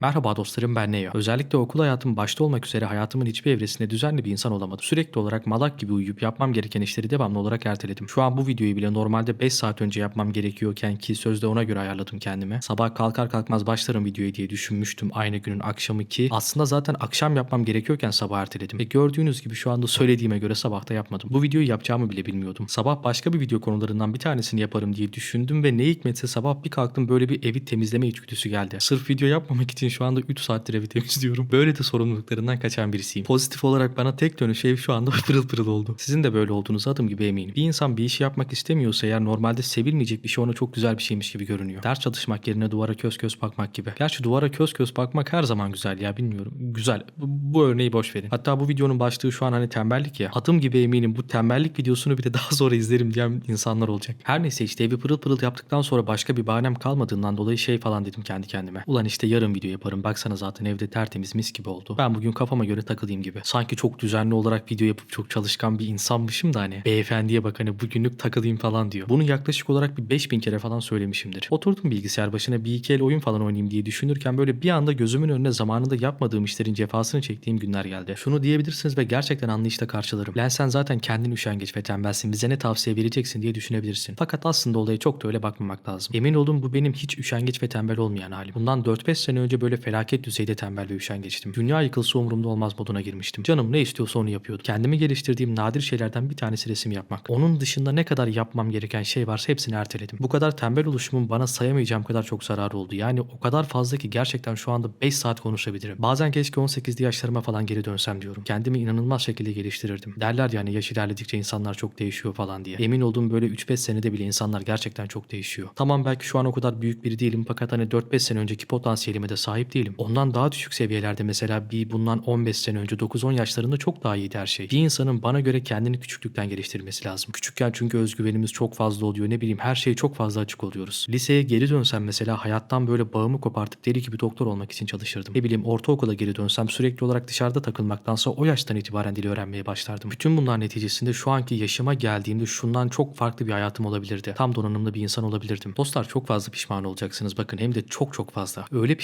Merhaba dostlarım ben Neo. Özellikle okul hayatım başta olmak üzere hayatımın hiçbir evresinde düzenli bir insan olamadım. Sürekli olarak malak gibi uyuyup yapmam gereken işleri devamlı olarak erteledim. Şu an bu videoyu bile normalde 5 saat önce yapmam gerekiyorken ki sözde ona göre ayarladım kendime. Sabah kalkar kalkmaz başlarım videoyu diye düşünmüştüm aynı günün akşamı ki aslında zaten akşam yapmam gerekiyorken sabah erteledim. Ve gördüğünüz gibi şu anda söylediğime göre sabahta yapmadım. Bu videoyu yapacağımı bile bilmiyordum. Sabah başka bir video konularından bir tanesini yaparım diye düşündüm ve ne hikmetse sabah bir kalktım böyle bir evi temizleme içgüdüsü geldi. Sırf video yapmamak için şu anda 3 saattir evi temizliyorum. Böyle de sorumluluklarından kaçan birisiyim. Pozitif olarak bana tek dönüş ev şu anda pırıl pırıl oldu. Sizin de böyle olduğunuza adım gibi eminim. Bir insan bir işi yapmak istemiyorsa eğer normalde sevilmeyecek bir şey ona çok güzel bir şeymiş gibi görünüyor. Ders çalışmak yerine duvara köz köz bakmak gibi. Gerçi duvara köz köz bakmak her zaman güzel ya bilmiyorum. Güzel. Bu örneği boş verin. Hatta bu videonun başlığı şu an hani tembellik ya. Adım gibi eminim bu tembellik videosunu bir de daha sonra izlerim diyen insanlar olacak. Her neyse işte evi pırıl pırıl yaptıktan sonra başka bir bahanem kalmadığından dolayı şey falan dedim kendi kendime. Ulan işte yarın video yaparım. Baksana zaten evde tertemiz mis gibi oldu. Ben bugün kafama göre takılayım gibi. Sanki çok düzenli olarak video yapıp çok çalışkan bir insanmışım da hani beyefendiye bak hani bugünlük takılayım falan diyor. Bunu yaklaşık olarak bir 5000 kere falan söylemişimdir. Oturdum bilgisayar başına bir iki el oyun falan oynayayım diye düşünürken böyle bir anda gözümün önüne zamanında yapmadığım işlerin cefasını çektiğim günler geldi. Şunu diyebilirsiniz ve gerçekten anlayışla karşılarım. Lan sen zaten kendin üşengeç ve tembelsin bize ne tavsiye vereceksin diye düşünebilirsin. Fakat aslında olaya çok da öyle bakmamak lazım. Emin olun bu benim hiç üşengeç ve tembel olmayan halim. Bundan 4-5 sene önce böyle felaket düzeyde tembel ve üşengeçtim. Dünya yıkılsa umurumda olmaz moduna girmiştim. Canım ne istiyorsa onu yapıyordum. Kendimi geliştirdiğim nadir şeylerden bir tanesi resim yapmak. Onun dışında ne kadar yapmam gereken şey varsa hepsini erteledim. Bu kadar tembel oluşumun bana sayamayacağım kadar çok zararı oldu. Yani o kadar fazla ki gerçekten şu anda 5 saat konuşabilirim. Bazen keşke 18'li yaşlarıma falan geri dönsem diyorum. Kendimi inanılmaz şekilde geliştirirdim. Derler yani yaş ilerledikçe insanlar çok değişiyor falan diye. Emin olduğum böyle 3-5 senede bile insanlar gerçekten çok değişiyor. Tamam belki şu an o kadar büyük biri değilim fakat hani 4-5 sene önceki potansiyelime de sahip değilim. Ondan daha düşük seviyelerde mesela bir bundan 15 sene önce 9-10 yaşlarında çok daha iyiydi her şey. Bir insanın bana göre kendini küçüklükten geliştirmesi lazım. Küçükken çünkü özgüvenimiz çok fazla oluyor. Ne bileyim her şeye çok fazla açık oluyoruz. Liseye geri dönsem mesela hayattan böyle bağımı kopartıp deli gibi doktor olmak için çalışırdım. Ne bileyim ortaokula geri dönsem sürekli olarak dışarıda takılmaktansa o yaştan itibaren dil öğrenmeye başlardım. Bütün bunlar neticesinde şu anki yaşıma geldiğimde şundan çok farklı bir hayatım olabilirdi. Tam donanımlı bir insan olabilirdim. Dostlar çok fazla pişman olacaksınız. Bakın hem de çok çok fazla. Öyle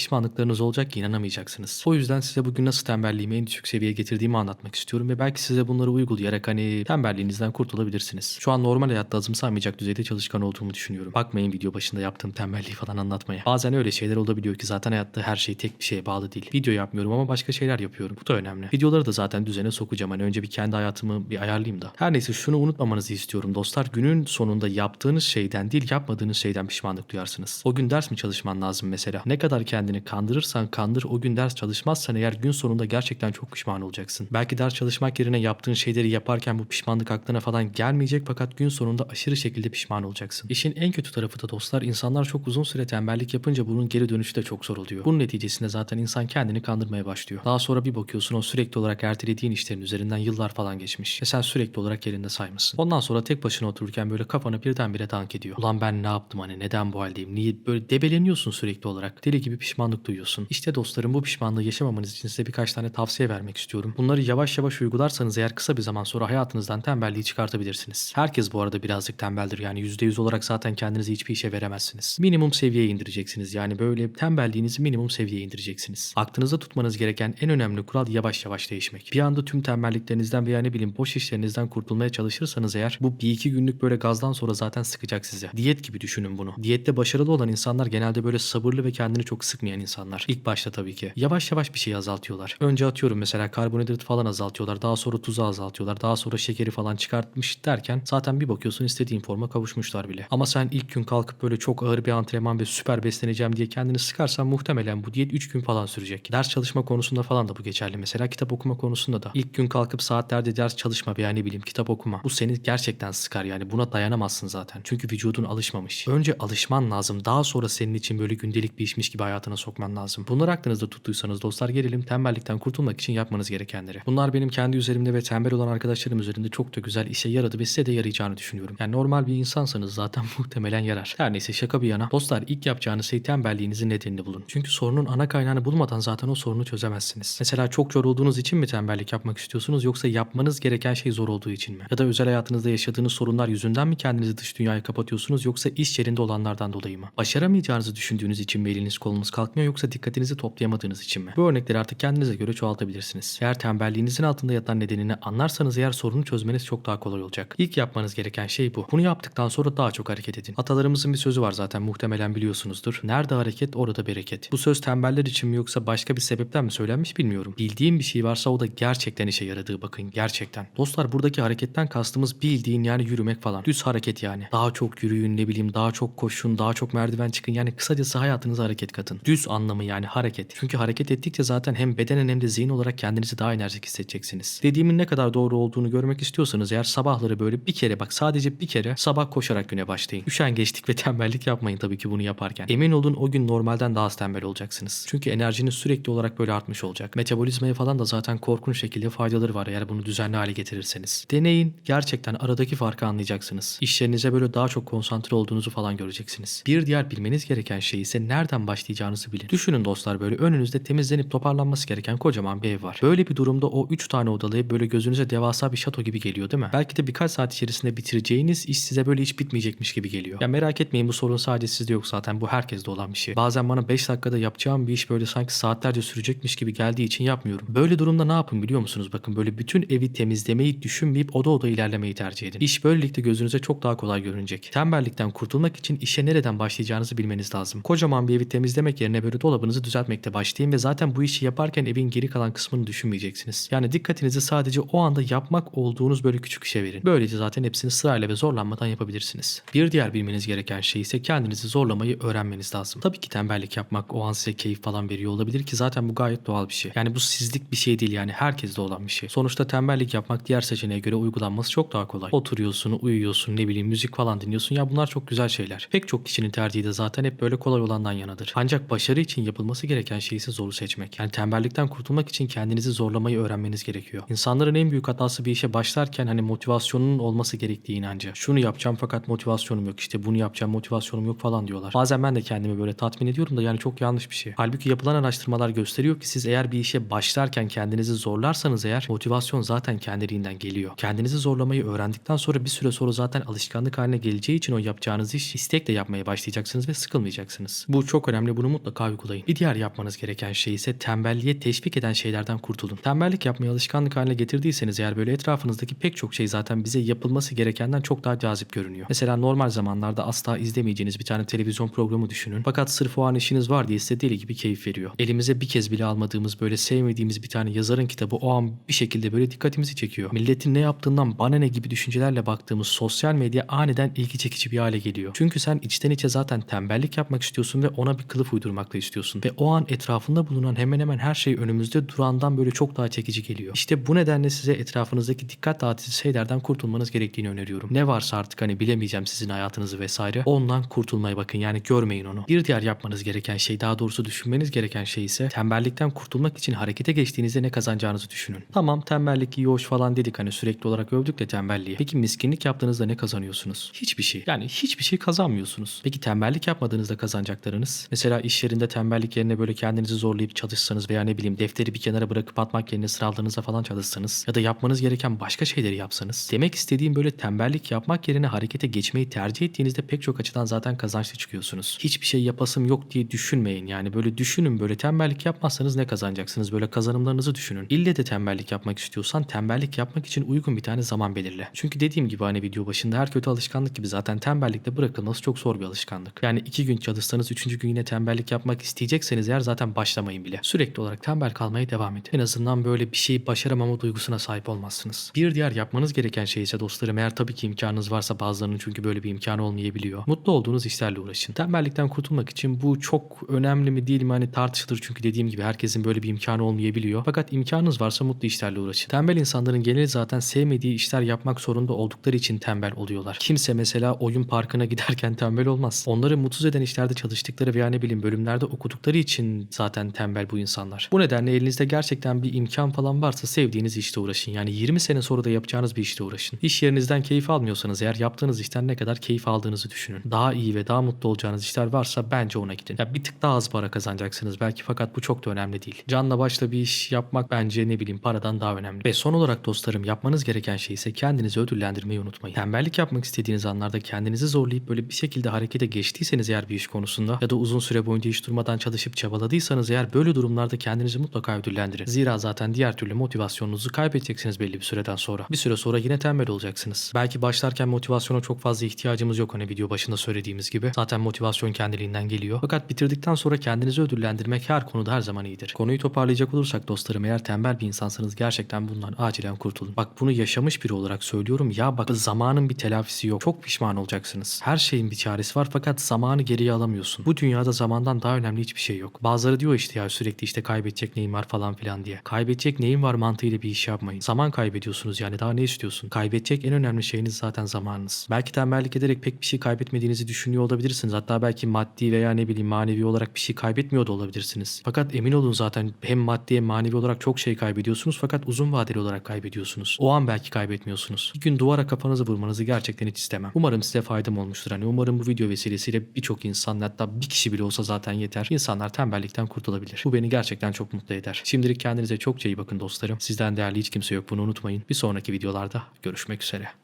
pişmanlıklarınız olacak ki inanamayacaksınız. O yüzden size bugün nasıl tembelliğimi en düşük seviyeye getirdiğimi anlatmak istiyorum ve belki size bunları uygulayarak hani tembelliğinizden kurtulabilirsiniz. Şu an normal hayatta azımsanmayacak düzeyde çalışkan olduğumu düşünüyorum. Bakmayın video başında yaptığım tembelliği falan anlatmaya. Bazen öyle şeyler olabiliyor ki zaten hayatta her şey tek bir şeye bağlı değil. Video yapmıyorum ama başka şeyler yapıyorum. Bu da önemli. Videoları da zaten düzene sokacağım. Hani önce bir kendi hayatımı bir ayarlayayım da. Her neyse şunu unutmamanızı istiyorum dostlar. Günün sonunda yaptığınız şeyden değil yapmadığınız şeyden pişmanlık duyarsınız. O gün ders mi çalışman lazım mesela? Ne kadar kendini kandırırsan kandır o gün ders çalışmazsan eğer gün sonunda gerçekten çok pişman olacaksın. Belki ders çalışmak yerine yaptığın şeyleri yaparken bu pişmanlık aklına falan gelmeyecek fakat gün sonunda aşırı şekilde pişman olacaksın. İşin en kötü tarafı da dostlar insanlar çok uzun süre tembellik yapınca bunun geri dönüşü de çok zor oluyor. Bunun neticesinde zaten insan kendini kandırmaya başlıyor. Daha sonra bir bakıyorsun o sürekli olarak ertelediğin işlerin üzerinden yıllar falan geçmiş. Ve sen sürekli olarak yerinde saymışsın. Ondan sonra tek başına otururken böyle kafana birdenbire dank ediyor. Ulan ben ne yaptım hani neden bu haldeyim? Niye böyle debeleniyorsun sürekli olarak? Deli gibi pişmanlık duyuyorsun. İşte dostlarım bu pişmanlığı yaşamamanız için size birkaç tane tavsiye vermek istiyorum. Bunları yavaş yavaş uygularsanız eğer kısa bir zaman sonra hayatınızdan tembelliği çıkartabilirsiniz. Herkes bu arada birazcık tembeldir yani %100 olarak zaten kendinizi hiçbir işe veremezsiniz. Minimum seviyeye indireceksiniz yani böyle tembelliğinizi minimum seviyeye indireceksiniz. Aklınızda tutmanız gereken en önemli kural yavaş yavaş değişmek. Bir anda tüm tembelliklerinizden veya ne bileyim boş işlerinizden kurtulmaya çalışırsanız eğer bu bir iki günlük böyle gazdan sonra zaten sıkacak size. Diyet gibi düşünün bunu. Diyette başarılı olan insanlar genelde böyle sabırlı ve kendini çok sıkmayan insanlar. İlk başta tabii ki. Yavaş yavaş bir şey azaltıyorlar. Önce atıyorum mesela karbonhidrat falan azaltıyorlar. Daha sonra tuzu azaltıyorlar. Daha sonra şekeri falan çıkartmış derken zaten bir bakıyorsun istediğin forma kavuşmuşlar bile. Ama sen ilk gün kalkıp böyle çok ağır bir antrenman ve süper besleneceğim diye kendini sıkarsan muhtemelen bu diyet 3 gün falan sürecek. Ders çalışma konusunda falan da bu geçerli. Mesela kitap okuma konusunda da. İlk gün kalkıp saatlerde ders çalışma veya ne bileyim kitap okuma. Bu seni gerçekten sıkar yani. Buna dayanamazsın zaten. Çünkü vücudun alışmamış. Önce alışman lazım. Daha sonra senin için böyle gündelik bir işmiş gibi hayatına sokman lazım. Bunları aklınızda tuttuysanız dostlar gelelim tembellikten kurtulmak için yapmanız gerekenleri. Bunlar benim kendi üzerimde ve tembel olan arkadaşlarım üzerinde çok da güzel işe yaradı ve size de yarayacağını düşünüyorum. Yani normal bir insansanız zaten muhtemelen yarar. Her neyse şaka bir yana. Dostlar ilk yapacağınız şey tembelliğinizin nedenini bulun. Çünkü sorunun ana kaynağını bulmadan zaten o sorunu çözemezsiniz. Mesela çok yorulduğunuz için mi tembellik yapmak istiyorsunuz yoksa yapmanız gereken şey zor olduğu için mi? Ya da özel hayatınızda yaşadığınız sorunlar yüzünden mi kendinizi dış dünyaya kapatıyorsunuz yoksa iş yerinde olanlardan dolayı mı? Başaramayacağınızı düşündüğünüz için mi eliniz kolunuz kalkmıyor yoksa yoksa dikkatinizi toplayamadığınız için mi? Bu örnekleri artık kendinize göre çoğaltabilirsiniz. Eğer tembelliğinizin altında yatan nedenini anlarsanız eğer sorunu çözmeniz çok daha kolay olacak. İlk yapmanız gereken şey bu. Bunu yaptıktan sonra daha çok hareket edin. Atalarımızın bir sözü var zaten muhtemelen biliyorsunuzdur. Nerede hareket orada bereket. Bu söz tembeller için mi yoksa başka bir sebepten mi söylenmiş bilmiyorum. Bildiğim bir şey varsa o da gerçekten işe yaradığı bakın gerçekten. Dostlar buradaki hareketten kastımız bildiğin yani yürümek falan. Düz hareket yani. Daha çok yürüyün ne bileyim daha çok koşun daha çok merdiven çıkın yani kısacası hayatınıza hareket katın. Düz anlamı yani hareket. Çünkü hareket ettikçe zaten hem bedenen hem de zihin olarak kendinizi daha enerjik hissedeceksiniz. Dediğimin ne kadar doğru olduğunu görmek istiyorsanız eğer sabahları böyle bir kere bak sadece bir kere sabah koşarak güne başlayın. Üşengeçlik ve tembellik yapmayın tabii ki bunu yaparken. Emin olun o gün normalden daha az tembel olacaksınız. Çünkü enerjiniz sürekli olarak böyle artmış olacak. Metabolizmaya falan da zaten korkunç şekilde faydaları var eğer bunu düzenli hale getirirseniz. Deneyin gerçekten aradaki farkı anlayacaksınız. İşlerinize böyle daha çok konsantre olduğunuzu falan göreceksiniz. Bir diğer bilmeniz gereken şey ise nereden başlayacağınızı bilin. Düşünün dostlar böyle önünüzde temizlenip toparlanması gereken kocaman bir ev var. Böyle bir durumda o 3 tane odalı ev böyle gözünüze devasa bir şato gibi geliyor değil mi? Belki de birkaç saat içerisinde bitireceğiniz iş size böyle hiç bitmeyecekmiş gibi geliyor. Ya merak etmeyin bu sorun sadece sizde yok zaten bu herkeste olan bir şey. Bazen bana 5 dakikada yapacağım bir iş böyle sanki saatlerce sürecekmiş gibi geldiği için yapmıyorum. Böyle durumda ne yapın biliyor musunuz? Bakın böyle bütün evi temizlemeyi düşünmeyip oda oda ilerlemeyi tercih edin. İş böylelikle gözünüze çok daha kolay görünecek. Tembellikten kurtulmak için işe nereden başlayacağınızı bilmeniz lazım. Kocaman bir evi temizlemek yerine böyle dolabınızı düzeltmekte başlayın ve zaten bu işi yaparken evin geri kalan kısmını düşünmeyeceksiniz. Yani dikkatinizi sadece o anda yapmak olduğunuz böyle küçük işe verin. Böylece zaten hepsini sırayla ve zorlanmadan yapabilirsiniz. Bir diğer bilmeniz gereken şey ise kendinizi zorlamayı öğrenmeniz lazım. Tabii ki tembellik yapmak o an size keyif falan veriyor olabilir ki zaten bu gayet doğal bir şey. Yani bu sizlik bir şey değil yani herkeste olan bir şey. Sonuçta tembellik yapmak diğer seçeneğe göre uygulanması çok daha kolay. Oturuyorsun, uyuyorsun, ne bileyim müzik falan dinliyorsun ya bunlar çok güzel şeyler. Pek çok kişinin tercihi de zaten hep böyle kolay olandan yanadır. Ancak başarı için yapılması gereken şey ise zoru seçmek. Yani tembellikten kurtulmak için kendinizi zorlamayı öğrenmeniz gerekiyor. İnsanların en büyük hatası bir işe başlarken hani motivasyonunun olması gerektiği inancı. Şunu yapacağım fakat motivasyonum yok işte bunu yapacağım motivasyonum yok falan diyorlar. Bazen ben de kendimi böyle tatmin ediyorum da yani çok yanlış bir şey. Halbuki yapılan araştırmalar gösteriyor ki siz eğer bir işe başlarken kendinizi zorlarsanız eğer motivasyon zaten kendiliğinden geliyor. Kendinizi zorlamayı öğrendikten sonra bir süre sonra zaten alışkanlık haline geleceği için o yapacağınız iş istekle yapmaya başlayacaksınız ve sıkılmayacaksınız. Bu çok önemli bunu mutlaka uygulayın. Bir diğer yapmanız gereken şey ise tembelliğe teşvik eden şeylerden kurtulun. Tembellik yapmayı alışkanlık haline getirdiyseniz eğer böyle etrafınızdaki pek çok şey zaten bize yapılması gerekenden çok daha cazip görünüyor. Mesela normal zamanlarda asla izlemeyeceğiniz bir tane televizyon programı düşünün. Fakat sırf o an işiniz var diye size deli gibi keyif veriyor. Elimize bir kez bile almadığımız böyle sevmediğimiz bir tane yazarın kitabı o an bir şekilde böyle dikkatimizi çekiyor. Milletin ne yaptığından bana ne gibi düşüncelerle baktığımız sosyal medya aniden ilgi çekici bir hale geliyor. Çünkü sen içten içe zaten tembellik yapmak istiyorsun ve ona bir kılıf uydurmakla istiyorsun. Ve o an etrafında bulunan hemen hemen her şey önümüzde durandan böyle çok daha çekici geliyor. İşte bu nedenle size etrafınızdaki dikkat dağıtıcı şeylerden kurtulmanız gerektiğini öneriyorum. Ne varsa artık hani bilemeyeceğim sizin hayatınızı vesaire. Ondan kurtulmaya bakın yani görmeyin onu. Bir diğer yapmanız gereken şey daha doğrusu düşünmeniz gereken şey ise tembellikten kurtulmak için harekete geçtiğinizde ne kazanacağınızı düşünün. Tamam tembellik iyi hoş falan dedik hani sürekli olarak övdük de tembelliği. Peki miskinlik yaptığınızda ne kazanıyorsunuz? Hiçbir şey. Yani hiçbir şey kazanmıyorsunuz. Peki tembellik yapmadığınızda kazanacaklarınız? Mesela iş yerinde tembellik yerine böyle kendinizi zorlayıp çalışsanız veya ne bileyim defteri bir kenara bırakıp atmak yerine sınavlarınıza falan çalışsanız ya da yapmanız gereken başka şeyleri yapsanız. Demek istediğim böyle tembellik yapmak yerine harekete geçmeyi tercih ettiğinizde pek çok açıdan zaten kazançlı çıkıyorsunuz. Hiçbir şey yapasım yok diye düşünmeyin. Yani böyle düşünün böyle tembellik yapmazsanız ne kazanacaksınız? Böyle kazanımlarınızı düşünün. İlle de tembellik yapmak istiyorsan tembellik yapmak için uygun bir tane zaman belirle. Çünkü dediğim gibi hani video başında her kötü alışkanlık gibi zaten tembellikte bırakılması çok zor bir alışkanlık. Yani iki gün çalışsanız üçüncü gün yine tembellik yapmak isteyecekseniz eğer zaten başlamayın bile. Sürekli olarak tembel kalmaya devam edin. En azından böyle bir şeyi başaramama duygusuna sahip olmazsınız. Bir diğer yapmanız gereken şey ise dostlarım eğer tabii ki imkanınız varsa bazılarının çünkü böyle bir imkanı olmayabiliyor. Mutlu olduğunuz işlerle uğraşın. Tembellikten kurtulmak için bu çok önemli mi değil mi hani tartışılır çünkü dediğim gibi herkesin böyle bir imkanı olmayabiliyor. Fakat imkanınız varsa mutlu işlerle uğraşın. Tembel insanların geneli zaten sevmediği işler yapmak zorunda oldukları için tembel oluyorlar. Kimse mesela oyun parkına giderken tembel olmaz. Onları mutsuz eden işlerde çalıştıkları veya ne bileyim bölümlerde okudukları için zaten tembel bu insanlar. Bu nedenle elinizde gerçekten bir imkan falan varsa sevdiğiniz işte uğraşın. Yani 20 sene sonra da yapacağınız bir işte uğraşın. İş yerinizden keyif almıyorsanız eğer yaptığınız işten ne kadar keyif aldığınızı düşünün. Daha iyi ve daha mutlu olacağınız işler varsa bence ona gidin. Ya bir tık daha az para kazanacaksınız belki fakat bu çok da önemli değil. Canla başla bir iş yapmak bence ne bileyim paradan daha önemli. Ve son olarak dostlarım yapmanız gereken şey ise kendinizi ödüllendirmeyi unutmayın. Tembellik yapmak istediğiniz anlarda kendinizi zorlayıp böyle bir şekilde harekete geçtiyseniz eğer bir iş konusunda ya da uzun süre boyunca hiç durmadan durmadan çalışıp çabaladıysanız eğer böyle durumlarda kendinizi mutlaka ödüllendirin. Zira zaten diğer türlü motivasyonunuzu kaybedeceksiniz belli bir süreden sonra. Bir süre sonra yine tembel olacaksınız. Belki başlarken motivasyona çok fazla ihtiyacımız yok hani video başında söylediğimiz gibi. Zaten motivasyon kendiliğinden geliyor. Fakat bitirdikten sonra kendinizi ödüllendirmek her konuda her zaman iyidir. Konuyu toparlayacak olursak dostlarım eğer tembel bir insansanız gerçekten bundan acilen kurtulun. Bak bunu yaşamış biri olarak söylüyorum ya bak zamanın bir telafisi yok. Çok pişman olacaksınız. Her şeyin bir çaresi var fakat zamanı geriye alamıyorsun. Bu dünyada zamandan daha önemli hiçbir şey yok. Bazıları diyor işte ya sürekli işte kaybedecek neyim var falan filan diye. Kaybedecek neyim var mantığıyla bir iş yapmayın. Zaman kaybediyorsunuz yani daha ne istiyorsun? Kaybedecek en önemli şeyiniz zaten zamanınız. Belki tembellik ederek pek bir şey kaybetmediğinizi düşünüyor olabilirsiniz. Hatta belki maddi veya ne bileyim manevi olarak bir şey kaybetmiyor da olabilirsiniz. Fakat emin olun zaten hem maddi hem manevi olarak çok şey kaybediyorsunuz fakat uzun vadeli olarak kaybediyorsunuz. O an belki kaybetmiyorsunuz. Bir gün duvara kafanızı vurmanızı gerçekten hiç istemem. Umarım size faydam olmuştur. Hani umarım bu video vesilesiyle birçok insan hatta bir kişi bile olsa zaten yeter. İnsanlar tembellikten kurtulabilir. Bu beni gerçekten çok mutlu eder. Şimdilik kendinize çok iyi bakın dostlarım. Sizden değerli hiç kimse yok bunu unutmayın. Bir sonraki videolarda görüşmek üzere.